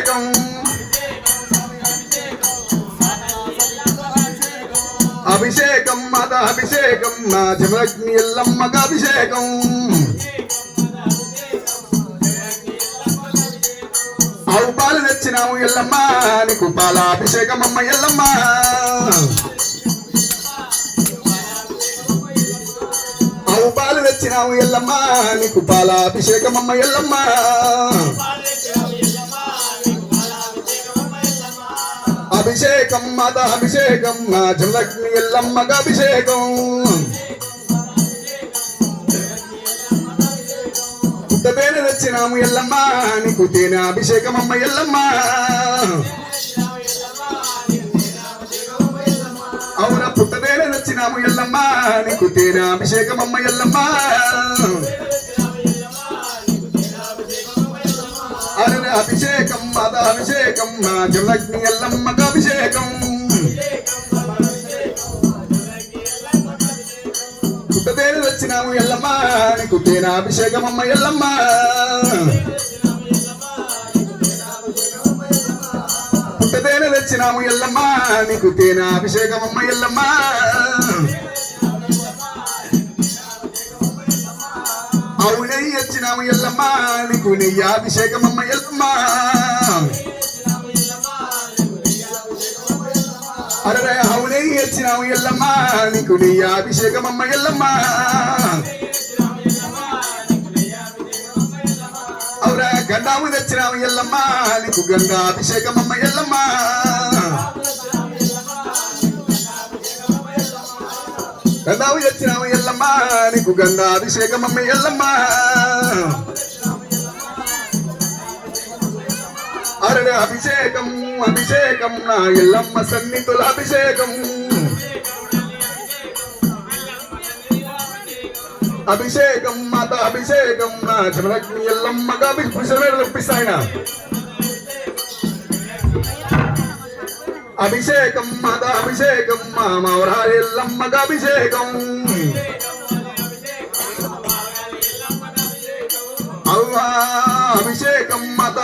అభిషేకం. అభిషేకం మాత అభిషేకం నా జమలగ్ని ఎల్లమ్మకు అభిషేకం. ఆవు పాలు తెచ్చినాము ఎల్లమ్మ నీకు పాల అభిషేకం అమ్మ ఎల్లమ్మ ఆవు పాలు తెచ్చినాము ఎల్లమ్మ నీకు పాల అభిషేకం అమ్మ ఎల్లమ్మ అభిషేకం మాత అభిషేకం నా జమలగ్ని ఎల్లమ్మకు అభిషేకం. పుట్టబేన తెచ్చినాము ఎల్లమ్మ నీకు తేనె అభిషేకం అమ్మ ఎల్లమ్మ. అవున పుట్టబేన తెచ్చినాము ఎల్లమ్మ నీకు తేనె అభిషేకం అమ్మ ఎల్లమ్మ. అభిషేకం మాత అభిషేకం మా జలక్ష్మి ఎల్లమ్మ. వచ్చినాము ఎల్లమ్మ. నీకు తేనె అభిషేకం అమ్మ ఎల్లమ్మ. పుట్టతేన తెచ్చినాము ఎల్లమ్మ. నీకు తేనె అభిషేకం అమ్మ ఎల్లమ్మ అవునై వచ్చినాము ఎల్లమ్మ. నీకు నెయ్యి అభిషేకం అమ్మ ఎల్లమ్మ అరే అవునై వచ్చినాము ఎల్లమ్మ. నీకు నెయ్యి అభిషేకం అమ్మ ఎల్లమ్మ. గండాము తెచ్చినాము ఎల్లమ్మ. నీకు గంగా అభిషేకం అమ్మ ఎల్లమ్మ. గండాము తెచ్చినాము ఎల్లమ్మ. నీకు గంగా అభిషేకం అమ్మ ఎల్లమ్మ. అరే అభిషేకం అభిషేకం నా ఎల్లమ్మ సన్నిధుల అభిషేకం. అభిషేకం మాత అభిషేకం నా జమలగ్ని ఎల్లమ్మగా అభిషేకం రప్పిస్తాయన అభిషేకం మాత అభిషేకం మా మౌరా ఎల్లమ్మగా అభిషేకం.